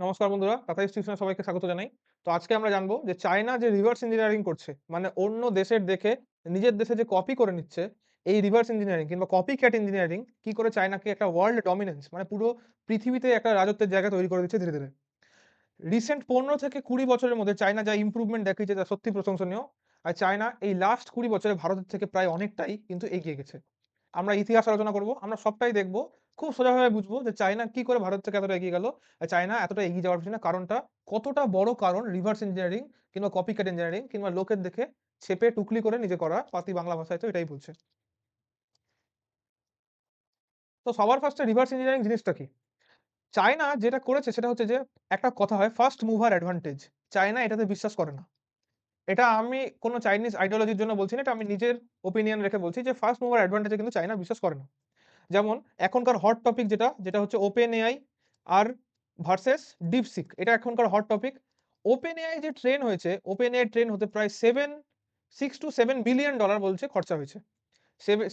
নমস্কার বন্ধুরা টাটা স্টিকশনে সবাইকে স্বাগত জানাই। তো আজকে আমরা জানব যে চায়না যে রিভার্স ইঞ্জিনিয়ারিং করছে মানে অন্য দেশের দেখে, নিজের দেশে যে কপি করে নিচ্ছে, এই রিভার্স ইঞ্জিনিয়ারিং কিংবা কপি ক্যাট ইঞ্জিনিয়ারিং কি করে চায়নাকে একটা ওয়ার্ল্ড ডমিনেন্স মানে পুরো পৃথিবীতে একটা রাজত্বের জায়গা তৈরি করে দিচ্ছে ধীরে ধীরে। রিসেন্ট পনেরো থেকে কুড়ি বছরের মধ্যে চায়না যা ইম্প্রুভমেন্ট দেখিয়েছে তা সত্যি প্রশংসনীয়। আর চায়না এই লাস্ট কুড়ি বছরে ভারতের থেকে প্রায় অনেকটাই কিন্তু এগিয়ে গেছে। আমরা ইতিহাস আলোচনা করব, আমরা সবটাই দেখব খুব সোজাভাবে বুঝব যে চায়না কি করে ভারত থেকে এতটা এগিয়ে গেল। চায়না এতটা এগিয়ে যাওয়ার পিছনে কারণটা কতটা বড় কারণ রিভার্স ইঞ্জিনিয়ারিং কিংবা কপি ইঞ্জিনিয়ারিং কিংবা লোকের দেখে ছেপে টুকলি করে নিজে করা পাতি বাংলা ভাষায় তো এটাই বলছে। তো সবার ফার্স্টে রিভার্স ইঞ্জিনিয়ারিং জিনিসটা কি? চায়না যেটা করেছে সেটা হচ্ছে যে একটা কথা হয় ফার্স্ট মুভার অ্যাডভান্টেজ চায়না এটাতে বিশ্বাস করে না। এটা আমি কোনো চাইনিজ আইডিওলজির জন্য বলছি না, এটা আমি নিজের ওপিনিয়ন রেখে বলছি যে ফার্স্ট মুভার অ্যাডভান্টেজে কিন্তু চায়না বিশ্বাস করে না। যেমন এখনকার হট টপিক যেটা যেটা হচ্ছে ওপেন এআই আর ভার্সেস ডিপসিক এটা এখনকার হট টপিক ওপেন এআই যে ট্রেন হয়েছে ওপেন এআই ট্রেন হতে প্রায় seven six to seven billion dollar বলছে খরচা হয়েছে।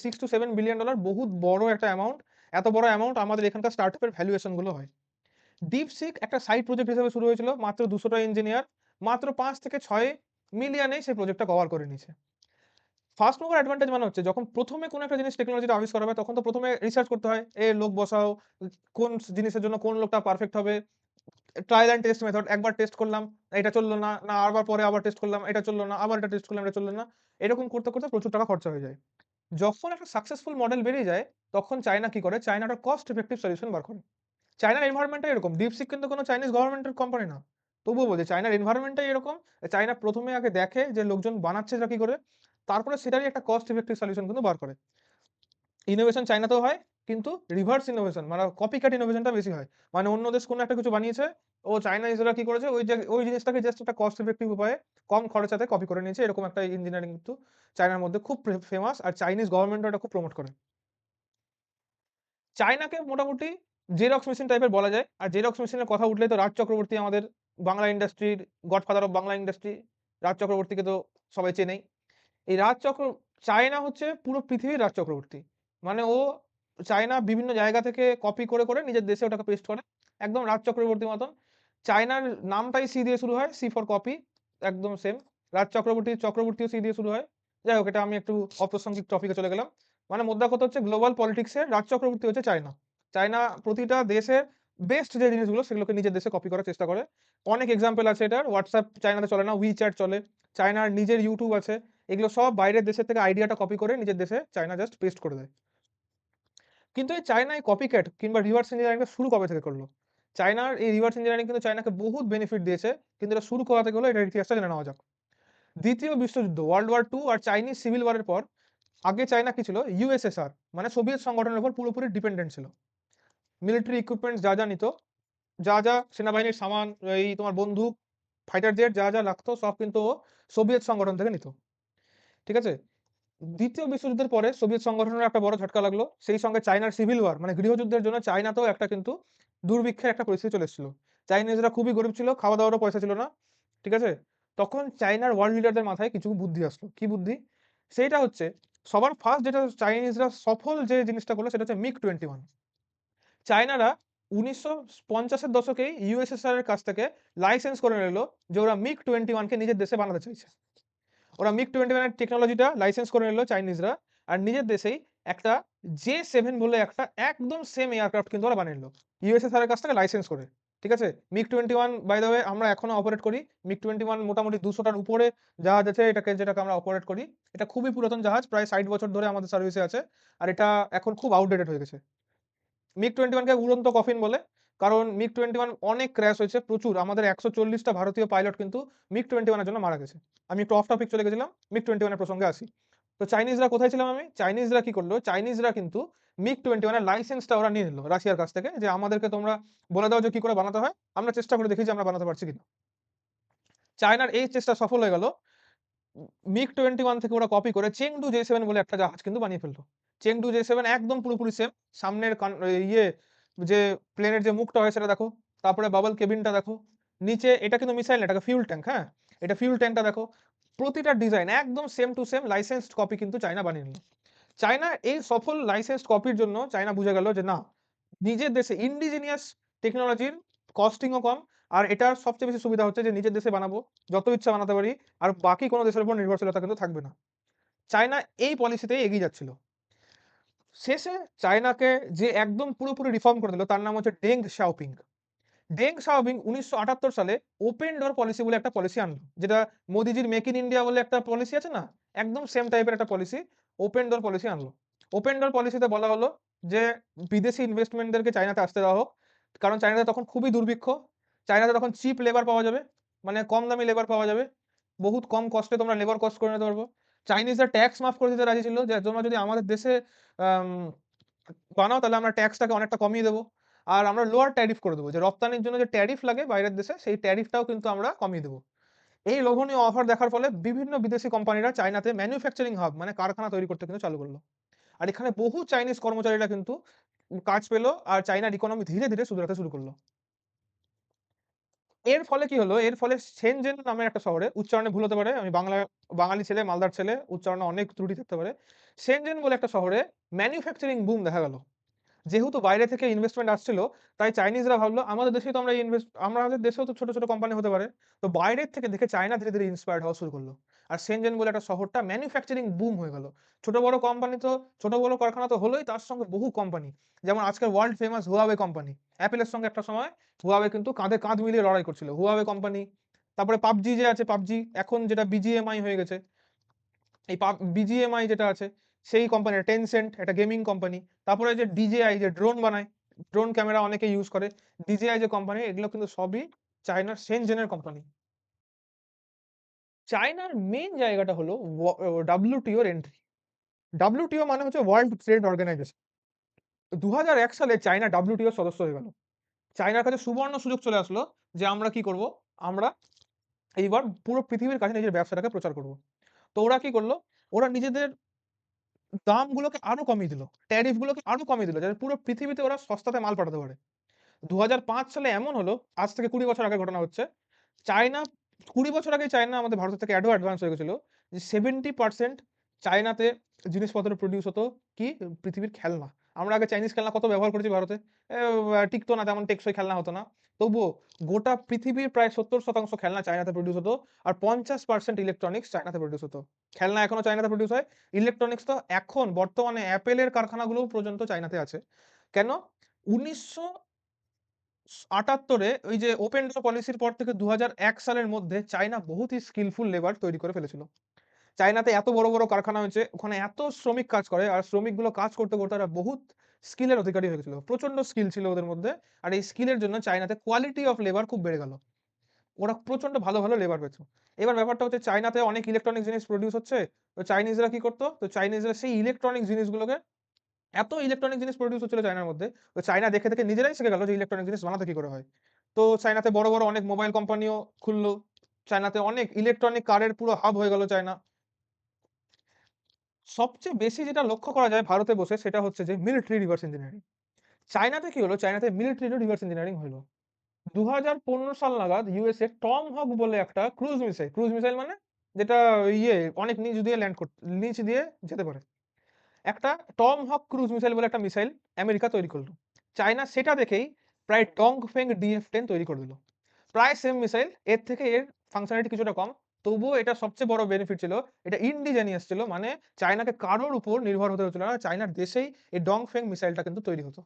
Six to seven billion dollar বহুত বড় একটা অ্যামাউন্ট এত বড় অ্যামাউন্ট আমাদের এখানকার স্টার্টআপের ভ্যালুয়েশনগুলো হয়। ডিপসিক একটা সাইড প্রজেক্ট হিসেবে শুরু হয়েছিল মাত্র দুশোটা ইঞ্জিনিয়ার মাত্র পাঁচ থেকে ছয় মিলিয়নে সেই প্রজেক্টটা কভার করে নিয়েছে। ফার্স্ট মুভার অ্যাডভান্টেজ মানে হচ্ছে যখন প্রথমে কোনো একটা জিনিস টেকনোলজিটা আবিষ্কার হবে তখন তো প্রথমে রিসার্চ করতে হয়, এ লোক বসাও, কোন জিনিসের জন্য কোন লোকটা পারফেক্ট হবে ট্রায়াল অ্যান্ড টেস্ট মেথড একবার টেস্ট করলাম, এটা চলল না না আবার পরে আবার টেস্ট করলাম, এটা চলল না, আবার এটা টেস্ট করলাম, এটা চলল না, এরকম করতে করতে প্রচুর টাকা খরচা হয়ে যায়। যখন একটা সাকসেসফুল মডেল বেরিয়ে যায়, তখন চায়না কি করে? চায়না একটা কস্ট এফেক্টিভ সলিউশন বার করে। চায়নার এনভায়রনমেন্টটা এরকম ডিপসিক কিন্তু কোনো চাইনিজ গভর্নমেন্টের কোম্পানি না। তবুও বলছে, চায়নার এনভায়রনমেন্টটাই এরকম, চায়না প্রথমে আগে দেখে যে লোকজন বানাচ্ছে সেটা কি করে? তারপরে সেটারই একটা কস্ট ইফেক্টিভ সলিউশন কিন্তু বার করে। ইনোভেশন চায়নাতেও হয়, কিন্তু রিভার্স ইনোভেশন মানে কপি কাট ইনোভেশনটা বেশি হয়। মানে অন্য দেশ কোনো একটা কিছু বানিয়েছে, ও চাইনিজরা কি করেছে, ওই ওই জিনিসটাকে জাস্ট একটা কস্ট ইফেক্টিভ উপায়ে কম খরচাতে কপি করে নিয়েছে। এরকম একটা ইঞ্জিনিয়ারিং কিন্তু চায়নার মধ্যে খুব ফেমাস আর চাইনিজ গভর্নমেন্টও এটা খুব প্রমোট করে। চায়নাকে মোটামুটি জেরক্স মেশিন টাইপের বলা যায়, আর জেরক্স মেশিনের কথা উঠলে তো রাজ চক্রবর্তী আমাদের বাংলা ইন্ডাস্ট্রির godfather of Bangla industry Raj চক্রবর্তীকে তো সবাই চেনেই। এই রাজ চক্র চায়না হচ্ছে পুরো পৃথিবীর রাজ চক্রবর্তী মানে ও চায়না বিভিন্ন জায়গা থেকে কপি করে করে নিজের দেশে ওটাকে পেস্ট করে, একদম রাজ চক্রবর্তীর মতন। চায়নার নামটাই সি দিয়ে শুরু হয় সি ফর কপি একদম সেম রাজ চক্রবর্তী চক্রবর্তীও সি দিয়ে শুরু হয়। যাই হোক, এটা আমি একটু অপ্রাসঙ্গিক টপিকে চলে গেলাম। মানে মোদ্দা কথা হচ্ছে গ্লোবাল পলিটিক্সের রাজ চক্রবর্তী হচ্ছে চায়না। চায়না প্রতিটা দেশের বেস্ট যে জিনিসগুলো, সেগুলোকে নিজের দেশে কপি করার চেষ্টা করে। অনেক এক্সাম্পল আছে এটার। হোয়াটসঅ্যাপ চায়নাতে চলে না উই চ্যাট চলে। চায়নার নিজের ইউটিউব আছে। এগুলো সব বাইরের দেশের থেকে আইডিয়াটা কপি করে নিজের দেশে চায়না জাস্ট পেস্ট করে দেয়। কিন্তু এই চায়না এই কপি ক্যাট কিংবা রিভার্স ইঞ্জিনিয়ারিংটা শুরু কবে থেকে করল? চায়নার এই রিভার্স ইঞ্জিনিয়ারিং কিন্তু চায়নাকে বহুত বেনিফিট দিয়েছে, কিন্তু এটা শুরু করাতে গেলে এটার ইতিহাসটা জেনে নেওয়া যাক। দ্বিতীয় বিশ্বযুদ্ধ ওয়ার্ল্ড ওয়ার টু আর চাইনিজ সিভিল ওয়ারের পর, আগে চায়না কি ছিল? ইউএসএসআর মানে সোভিয়েত সংগঠনের উপর পুরোপুরি ডিপেন্ডেন্ট ছিল। মিলিটারি ইকুইপমেন্টস যা যা নিত, যা যা সেনাবাহিনীর সামান, এই তোমার বন্দুক ফাইটার জেট যা যা লাগতো, সব কিন্তু সোভিয়েত সংগঠন থেকে নিত। ঠিক আছে? দ্বিতীয় বিশ্বযুদ্ধের পরে সোভিয়েত সংগঠনের একটা বড় ঝটকা লাগল। সেই সঙ্গে চায়নার সিভিল ওয়ার মানে গৃহযুদ্ধের জন্য চায়নাতেও একটা কিন্তু দুর্ভিক্ষের একটা পরিস্থিতি চলে এসেছিল। চাইনিজরা খুবই গরিব ছিল খাওয়া দাওয়ারও পয়সা ছিল না, ঠিক আছে? তখন চায়নার ওয়ার্ল্ড লিডারদের মাথায় কিছু বুদ্ধি আসলো। কি বুদ্ধি? সেইটা হচ্ছে সবার ফার্স্ট যেটা চাইনিজরা সফল যে জিনিসটা করল সেটা হচ্ছে মিগ টোয়েন্টি ওয়ান চায়নারা উনিশশো পঞ্চাশের দশকেই ইউএসএসআর এর কাছ থেকে লাইসেন্স করে নিল যে ওরা মিগ টোয়েন্টি ওয়ানকে নিজের দেশে বানাতে চাইছে। ওরা মিগ টোয়েন্টি ওয়ানের টেকনোলজিটা লাইসেন্স করে নিল চাইনিজরা আর নিজের দেশেই একটা জে সেভেন বলে একটা একদম সেম এয়ারক্রাফট কিন্তু ওরা বানিয়ে নিল। ইউএসএসআর এর কাছ থেকে লাইসেন্স করে, ঠিক আছে? MiG twenty one by the way আমরা এখনও অপারেট করি। মিগ টোয়েন্টি ওয়ান মোটামুটি দুশোটার উপরে জাহাজ আছে, এটাকে যেটাকে আমরা অপারেট করি। এটা খুবই পুরাতন জাহাজ, প্রায় ষাট বছর ধরে আমাদের সার্ভিসে আছে। আর এটা এখন খুব আউটডেটেড হয়ে গেছে। মিগ টোয়েন্টি ওয়ানকে উড়ন্ত কফিন বলে। কারণ মিগ টোয়েন্টি ওয়ান অনেক ক্র্যাশ হয়েছে, প্রচুর। আমাদের একশো চল্লিশটা ভারতীয় পাইলট কিন্তু মিগ টোয়েন্টি ওয়ানের জন্য মারা গেছে। আমি একটু অফ টপিক চলে গেছিলাম মিগ টোয়েন্টি ওয়ানের প্রসঙ্গে আসি। তো চাইনিজরা কোথায় ছিলাম আমি? চাইনিজরা কি করল? চাইনিজরা কিন্তু মিগ টোয়েন্টি ওয়ানের লাইসেন্সটা ওরা নিয়ে নিল রাশিয়ার কাছ থেকে, যে আমাদেরকে তোমরা বলে দাও যে কি করে বানাতে হয়। আমরা চেষ্টা করে দেখি যে আমরা বানাতে পারছি কিনা। চায়নার এই চেষ্টা সফল হয়ে গেল। মিগ টোয়েন্টি ওয়ান থেকে ওরা কপি করে চেংডু জে সেভেন বলে একটা জাহাজ কিন্তু বানিয়ে ফেলল। চেংডু জে সেভেন একদম পুরোপুরি সেম সামনের ইয়ে যে প্লেনের যে মুখটা হয় সেটা দেখো তারপরে বাবল কেবিনটা দেখো নিচে এটা কিন্তু মিসাইল না এটাকে ফিউল ট্যাঙ্ক হ্যাঁ এটা ফিউল ট্যাঙ্কটা দেখো প্রতিটা ডিজাইন একদম same to same licensed copy কিন্তু চায়না বানিয়ে নিল চায়না এই সফল লাইসেন্সড কপির জন্য চায়না বুঝে গেল যে না নিজের দেশে ইন্ডিজিনিয়াস টেকনোলজির কস্টিংও কম আর এটার সবচেয়ে বেশি সুবিধা হচ্ছে যে নিজের দেশে বানাবো, যত ইচ্ছা বানাতে পারি। আর বাকি কোনো দেশের উপর নির্ভরশীলতা কিন্তু থাকবে না। চায়না এই পলিসিতেই এগিয়ে যাচ্ছিল। শেষে চায়নাকে যে একদম পুরোপুরি রিফর্ম করে দিল তার নাম হচ্ছে ডেং শাওপিং। ডেং শাওপিং ১৯৭৮ সালে ওপেন ডোর পলিসি বলে একটা পলিসি আনলো। যেটা মোদিজির মেক ইন ইন্ডিয়া বলে একটা পলিসি আছে না? একদম সেম টাইপের একটা পলিসি, ওপেন ডোর পলিসি আনলো। ওপেন ডোর পলিসিতে বলা হলো যে বিদেশি ইনভেস্টমেন্টদেরকে চায়নাতে আসতে দেওয়া হোক। কারণ চায়নাতে তখন খুবই দুর্ভিক্ষ। চায়নাতে তখন চিপ লেবার পাওয়া যাবে। মানে কম দামি লেবার পাওয়া যাবে। বহুত কম কস্টে তোমরা লেবার কস্ট করে নিতে পারব। চাইনিজরা ট্যাক্স মাফ করে দিতে রাজি ছিল যে তোমরা যদি আমাদের দেশে বানাও তাহলে আমরা ট্যাক্সটাকে অনেকটা কমিয়ে দেবো। আর আমরা লোয়ার ট্যারিফ করে দেবো যে রপ্তানির জন্য যে ট্যারিফ লাগে বাইরের দেশে সেই ট্যারিফটাও কিন্তু আমরা কমিয়ে দেবো। এই লোভনীয় অফার দেখার ফলে বিভিন্ন বিদেশি কোম্পানিরা চায়নাতে ম্যানুফ্যাকচারিং হাব মানে কারখানা তৈরি করতে কিন্তু চালু করল। আর এখানে বহু চাইনিজ কর্মচারীরা কিন্তু কাজ পেল আর চায়নার ইকোনমি ধীরে, ধীরে সুধরাতে শুরু করল। এর ফলে কি হলো? এর ফলে সেনজেন নামে একটা শহরে উচ্চারণে ভুল হতে পারে। আমি বাংলা বাঙালি ছেলে, মালদার ছেলে, উচ্চারণে অনেক ত্রুটি থাকতে পারে। সেনজেন বলে একটা শহরে ম্যানুফ্যাকচারিং বুম দেখা গেল। যেহেতু বাইরে থেকে ইনভেস্টমেন্ট আসছিল, তাই চাইনিজরা ভাবলো আমাদের দেশেই তো আমরা ইনভেস্ট আমাদের দেশেও তো ছোট, ছোট কোম্পানি হতে পারে। তো বাইরের থেকে দেখে চায়না ধীরে, ধীরে ইন্সপায়ার্ড হওয়া শুরু করল। আর শেনজেন বলে একটা শহরটা ম্যানুফ্যাকচারিং বুম হয়ে গেল। ছোট বড় কোম্পানি তো ছোট বড় কারখানা তো হলোই তার সঙ্গে বহু কোম্পানি। যেমন আজকের ওয়ার্ল্ড ফেমাস Huawei কোম্পানি। Apple-এর সঙ্গে একটা সময় Huawei কিন্তু কাঁধে কাঁধ মিলিয়ে লড়াই করছিল। Huawei কোম্পানি, তারপরে পাবজি যে আছে পাবজি এখন যেটা বিজিএমআই হয়ে গেছে। এই পাব BGMI যেটা আছে সেই কোম্পানি Tencent একটা গেমিং কোম্পানি। তারপরে যে DJI যে ড্রোন বানায়, ড্রোন ক্যামেরা অনেকে ইউজ করে। DJI যে কোম্পানি এগুলো কিন্তু সবই চায়নার শেনজেনের কোম্পানি। চায়নার মেইন জায়গাটা হলো ওয়া WTO র এন্ট্রি। ডাব্লিউটিও মানে হচ্ছে ওয়ার্ল্ড ট্রেড অর্গানাইজেশন। ২০০১ সালে চায়না র সদস্য হয়ে গেল। চায়নার কাছে সুবর্ণ সুযোগ চলে আসলো যে আমরা কি করব? আমরা এইবার পুরো পৃথিবীর কাছে নিজের ব্যবসাটাকে প্রচার করব। তো ওরা কি করল ওরা নিজেদের দামগুলোকে আরও কমিয়ে দিল। ট্যারিফ গুলোকে আরও কমিয়ে দিল যাতে পুরো পৃথিবীতে ওরা সস্তাতে মাল পাঠাতে পারে। ২০০৫ সালে এমন হলো, আজ থেকে ২০ বছর আগের ঘটনা হচ্ছে। চায়না ২০ বছর আগেই চায়না আমাদের ভারতের থেকে এডও অ্যাডভান্স হয়ে গেছিল। যে 70% চায়নাতে জিনিসপত্র প্রোডিউস হতো কি? পৃথিবীর খেলনা। আমরা আগে চাইনিজ খেলনা কত ব্যবহার করেছি ভারতে। টিকতো না, তেমন টেকসই খেলনা হতো না। তবুও গোটা পৃথিবীর প্রায় ৭০% খেলনা চায়নাতে প্রোডিউস হতো। আর ৫০% ইলেকট্রনিক্স চায়নাতে প্রোডিউস হতো। খেলনা এখনও চায়নাতে প্রোডিউস হয়। ইলেকট্রনিক্স তো এখন বর্তমানে Apple-এর কারখানাগুলোও পর্যন্ত চায়নাতে আছে। কেন? ১৯৭৮ এ ওই যে ওপেন ডোর পলিসির পর থেকে ২০০১ সালের মধ্যে চায়না বহুতই স্কিলফুল লেবার তৈরি করে ফেলেছিল। চায়নাতে এত বড়, বড় কারখানা হয়েছে, ওখানে এত শ্রমিক কাজ করে আর শ্রমিকগুলো কাজ করতে, করতে ওরা বহুত স্কিলের অধিকারী হয়ে গেছিল। প্রচণ্ড স্কিল ছিল ওদের মধ্যে। আর এই স্কিলের জন্য চায়নাতে কোয়ালিটি অফ লেবার খুব বেড়ে গেল। ওরা প্রচণ্ড ভালো, ভালো লেবার পেত। এবার ব্যাপারটা হচ্ছে চায়নাতে অনেক ইলেকট্রনিক জিনিস প্রোডিউস হচ্ছে। তো চাইনিজরা কি করতো তো চাইনিজরা সেই ইলেকট্রনিক জিনিসগুলোকে এত ইলেকট্রনিক জিনিস প্রডিউস হচ্ছিল চায়নার মধ্যে। তো চায়না দেখে, দেখে নিজেরাই শিখে গেল যে ইলেকট্রনিক জিনিস বানাতে কি করে হয়। তো চায়নাতে বড়, বড় অনেক মোবাইল কোম্পানিও খুলল। চায়নাতে অনেক ইলেকট্রনিক কারের পুরো হাব হয়ে গেল চায়না। সবচেয়ে বেশি যেটা লক্ষ্য করা যায় ভারতে বসে সেটা হচ্ছে যে মিলিটারি রিভার্স ইঞ্জিনিয়ারিং। চায়নাতে কি হলো? চায়নাতে মিলিটারি রিভার্স ইঞ্জিনিয়ারিং হইল। ২০১৫ সাল নাগাদ ইউএসএ টম হক বলে একটা ক্রুজ মিসাইল, ক্রুজ মিসাইল মানে যেটা ইয়ে অনেক নিচ দিয়ে ল্যান্ড করতে নিচ দিয়ে যেতে পারে। একটা টম হক ক্রুজ মিসাইল বলে একটা মিসাইল আমেরিকা তৈরি করল চায়না সেটা দেখেই প্রায় ডংফেং ডিএফ-10 তৈরি করে দিল। প্রায় সেম মিসাইল এর থেকে এর ফাংশনালিটি কিছুটা কম। তবুও এটা সবচেয়ে বড় বেনিফিট ছিল। এটা ইন্ডিজেনিয়াস ছিল। মানে চায়নাকে কারোর উপর নির্ভর হতে হচ্ছিল না। চায়নার দেশেই এই ডং ফেং মিসাইলটা কিন্তু তৈরি হতো।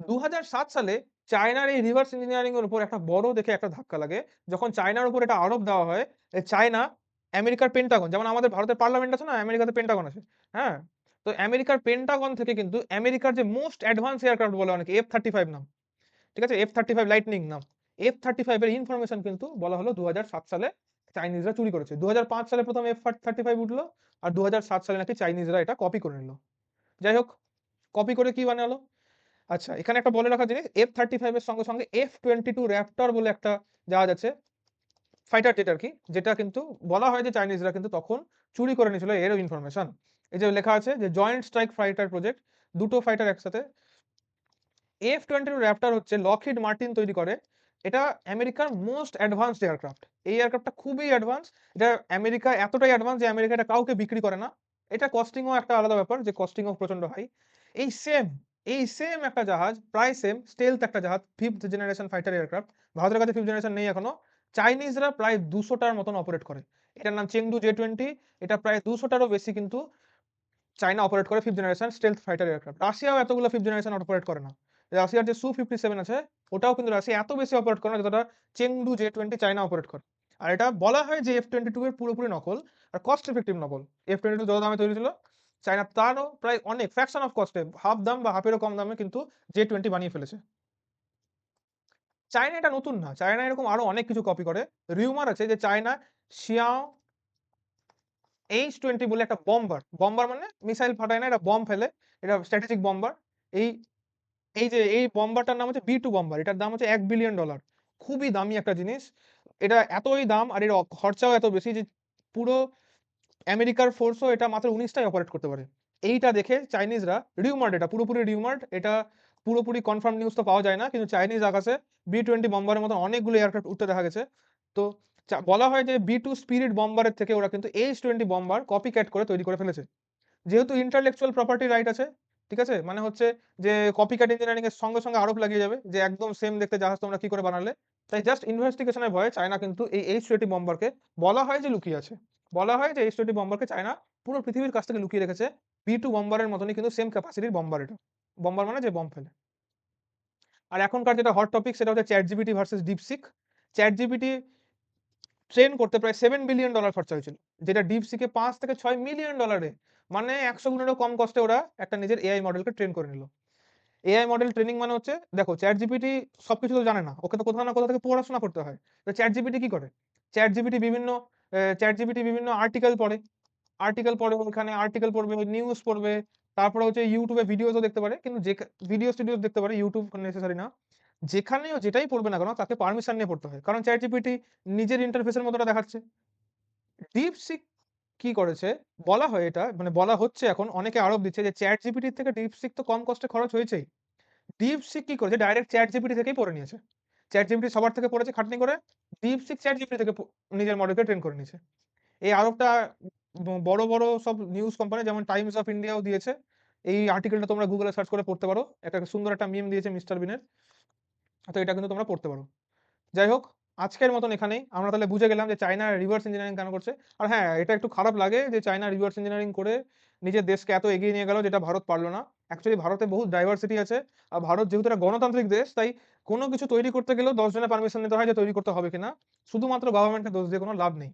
২০০৭ সালে চায়নার এই রিভার্স ইঞ্জিনিয়ারিং এর উপর একটা বড় দেখে একটা ধাক্কা লাগে। যখন চায়নার উপর এটা আরোপ দেওয়া হয়, চায়না আমেরিকার পেন্টাগন যেমন আমাদের ভারতের পার্লামেন্ট আছে না? আমেরিকাতে পেন্টাগন আছে। হ্যাঁ? তো আমেরিকার পেন্টাগন থেকে কিন্তু আমেরিকার যে মোস্ট অ্যাডভান্স এয়ারক্রাফট বলে অনেকে F-35 নাম। ঠিক আছে? F-35 লাইটনিং নাম। F-35 এর ইনফরমেশন কিন্তু বলা হলো ২০০৭ সালে চাইনিজরা চুরি করেছে। ২০০৫ সালে প্রথম F-35 উঠল। আর ২০০৭ সালে নাকি চাইনিজরা এটা কপি করে নিল। যাই হোক, কপি করে কি বানালো? আচ্ছা এখানে একটা বলে রাখার জিনিস F-35 এর সঙ্গে, সঙ্গে এফ টোয়েন্টি টু র‍্যাপটর বলে একটা জাহাজ আছে। ফাইটার জেট আরকি। যেটা কিন্তু বলা হয় যে চাইনিজরা কিন্তু তখন চুরি করে নিয়েছিল এরও ইনফরমেশন। এই যে লেখা আছে যে জয়েন্ট স্ট্রাইক ফাইটার প্রজেক্ট। দুটো ফাইটার একসাথে। F-22 র‍্যাপটর হচ্ছে লকহিড মার্টিন তৈরি করে। এটা আমেরিকার মোস্ট অ্যাডভান্সড এয়ারক্রাফট। এই এয়ারক্রাফটটা খুবই অ্যাডভান্স। এটা আমেরিকা এতটাই অ্যাডভান্স যে আমেরিকা এটা কাউকে বিক্রি করে না। এটা কস্টিং ও একটা আলাদা ব্যাপার যে কস্টিং ও প্রচণ্ড হাই। এই সেম এই সেম একটা জাহাজ, প্রায় সেম স্টেলথ একটা জাহাজ 5th জেনারেশন ফাইটার এয়ারক্রাফট ভারতের কাছে 5th জেনারেশন নেই এখনও। চাইনিজরা প্রায় 200 টার মতন অপারেট করে। এটার নাম চেংদু জে-20 এটা প্রায় 200 টারও বেশি কিন্তু চায়না অপারেট করে 5th generation stealth fighter aircraft. রাশিয়াও এতগুলো 5th জেনারেশন অপারেট করে না। রাশিয়ার যে সু-57 আছে, ওটাও কিন্তু রাশিয়া এত বেশি অপারেট করে না যতটা চেংদু জে-20 চায়না অপারেট করে। আর এটা বলা হয় যে এফ টোয়েন্টি টু এর পুরোপুরি নকল আর কস্ট এফেক্টিভ নকল। F-22 যত দামে তৈরি ছিল চায়না তারও প্রায় অনেক ফ্র্যাকশন অফ কস্টে হাফ দাম বা হাফেরও কম দামে কিন্তু জে-20 বানিয়ে ফেলেছে। চায়না এটা নতুন না। চায়না এরকম আরও অনেক কিছু কপি করে। রিউমার আছে যে চায়না শিয়াও এইচ-20 বলে একটা বম্বার। বম্বার মানে মিসাইল ফাটায় না, এটা বম্ব ফেলে। এটা স্ট্র্যাটেজিক বম্বার। এই এই যে এই বম্বারটার নাম হচ্ছে বি টু বম্বার। এটার দাম হচ্ছে এক বিলিয়ন ডলার খুবই দামি একটা জিনিস। এটা এতই দাম আর এর খরচাও এত বেশি যে পুরো আমেরিকার ফোর্সও এটা মাত্র উনিশটাই অপারেট করতে পারে। এইটা দেখে চাইনিজরা রিউমার্ড এটা পুরোপুরি রিউমার্ড। এটা পুরোপুরি কনফার্ম নিউজ তো পাওয়া যায় না। কিন্তু চাইনিজ আকাশে বি-20 বম্বারের মতন অনেকগুলো এয়ারক্রাফট উঠতে দেখা গেছে। তো বলা হয় যে বি-2 স্পিরিট বম্বারের থেকে ওরা কিন্তু এইচ-20 বম্বার কপি ক্যাট করে তৈরি করে ফেলেছে। যেহেতু ইন্টেলেকচুয়াল প্রপার্টি রাইট আছে, ঠিক আছে? মানে হচ্ছে যে কপি ক্যাট ইঞ্জিনিয়ারিং এর সঙ্গে, সঙ্গে আরোপ লাগিয়ে যাবে যে একদম সেম দেখতে জাহাজ তোমরা কি করে বানালে? তাই জাস্ট ইনভেস্টিগেশন এর ভয়ে চায়না কিন্তু এই এইচ-20 বম্বারকে বলা হয় যে লুকিয়ে আছে। বলা হয় যে এইচ-20 বম্বারকে চায়না পুরো পৃথিবীর কাছ থেকে লুকিয়ে রেখেছে। বি-2 বম্বারের মতনই কিন্তু সেম ক্যাপাসিটির বম্বার এটা। বম্বার মানে যে বম্ব ফেলে। আর এখনকার যেটা হট টপিক সেটা হচ্ছে ChatGPT versus DeepSeek। ChatGPT train করতে প্রায় $7 বিলিয়ন খরচা হয়েছিল। যেটা এ ৫ থেকে ৬ মিলিয়ন ডলারে মানে ১০০ গুণেরও কম কস্টে ওরা একটা নিজের এআই মডেলকে ট্রেন করে নিল। এআই মডেল ট্রেনিং মানে হচ্ছে দেখো ChatGPT সবকিছু তো জানে না। ওকে তো কোথাও না কোথাও থেকে পড়াশোনা করতে হয়। তো ChatGPT কি করে? ChatGPT বিভিন্ন চ্যাট ChatGPT বিভিন্ন আর্টিকেল পড়ে। আর্টিকেল পড়ে ওখানে আর্টিকেল পড়বে, নিউজ পড়বে। তারপরে হচ্ছে এ ভিডিওসও দেখতে পারে। কিন্তু যেখা ভিডিওস-টিডিওস দেখতে পারে, YouTube নেসেসারি না। যেখানেই ও যেটাই পড়বে না কেন, তাকে পারমিশন নিয়ে পড়তে হয়। কারণ ChatGPT নিজের ইন্টারফেস এর মতো ওটা দেখাচ্ছে। DeepSeek কি করেছে? বলা হয় এটা মানে বলা হচ্ছে এখন, অনেকে আরোপ দিচ্ছে যে চ্যাট জিপিটির থেকে DeepSeek তো কম কস্টে খরচ হয়েছেই। DeepSeek কি করেছে? ডাইরেক্ট ChatGPT থেকেই পড়ে নিয়েছে। ChatGPT সবার থেকে পড়েছে খাটনি করে। DeepSeek ChatGPT থেকে নিজের মডেলকে ট্রেন করে নিয়েছে। এই আরোপটা বড়, বড় সব নিউজ কোম্পানি যেমন টাইমস অফ ইন্ডিয়াও দিয়েছে। এই আর্টিকেলটা তোমরা গুগলে সার্চ করে পড়তে পারো। একটা সুন্দর একটা মিম দিয়েছে মিস্টার বিনের। তো এটা কিন্তু তোমরা পড়তে পারো। যাই হোক, আজকের মতন এখানেই। আমরা তাহলে বুঝে গেলাম যে চায়না রিভার্স ইঞ্জিনিয়ারিং কেন করছে। আর হ্যাঁ, এটা একটু খারাপ লাগে যে চায়না রিভার্স ইঞ্জিনিয়ারিং করে নিজের দেশকে এত এগিয়ে নিয়ে গেল যেটা ভারত পারল না। অ্যাকচুয়ালি ভারতে বহু ডাইভার্সিটি আছে। আর ভারত যেহেতু একটা গণতান্ত্রিক দেশ তাই কোনো কিছু তৈরি করতে গেলেও ১০ জনের পারমিশন নিতে হয় যে তৈরি করতে হবে কিনা। শুধুমাত্র গভর্নমেন্টকে দোষ দিয়ে কোনো লাভ নেই।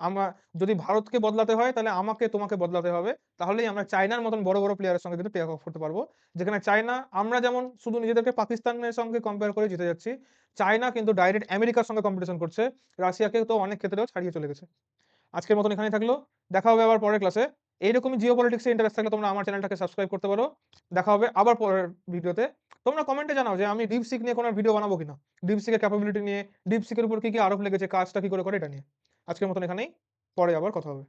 আমা যদি ভারতকে বদলাতে হয় তাহলে আমাকে তোমাকে বদলাতে হবে। তাহলেই আমরা চায়নার মতন বড়, বড় প্লেয়ারের সঙ্গে কিন্তু টেক অফ করতে পারব। যেখানে চায়না আমরা যেমন শুধু নিজেদেরকে পাকিস্তানের সঙ্গে কম্পেয়ার করে জিতে যাচ্ছি। চায়না কিন্তু ডাইরেক্ট আমেরিকার সঙ্গে কম্পিটিশন করছে। রাশিয়াকে তো অনেক ক্ষেত্রেও ছাড়িয়ে চলে গেছে। আজকের মতন এখানেই থাকল। দেখা হবে আবার পরের ক্লাসে। এইরকমই জিওপলিটিক্স এ ইন্টারেস্ট থাকলে তোমরা আমার চ্যানেলটাকে সাবস্ক্রাইব করতে পারো। দেখা হবে আবার পরের ভিডিওতে। তোমরা কমেন্টে জানাও যে আমি DeepSeek নিয়ে কোনো ভিডিও বানাবো কিনা। DeepSeek এর ক্যাপাবিলিটি নিয়ে, DeepSeek এর উপর কি, কি আরোপ লেগেছে, কাজটা কি করে করে এটা নিয়ে। আজকের মতন এখানেই। পরে আবার কথা হবে।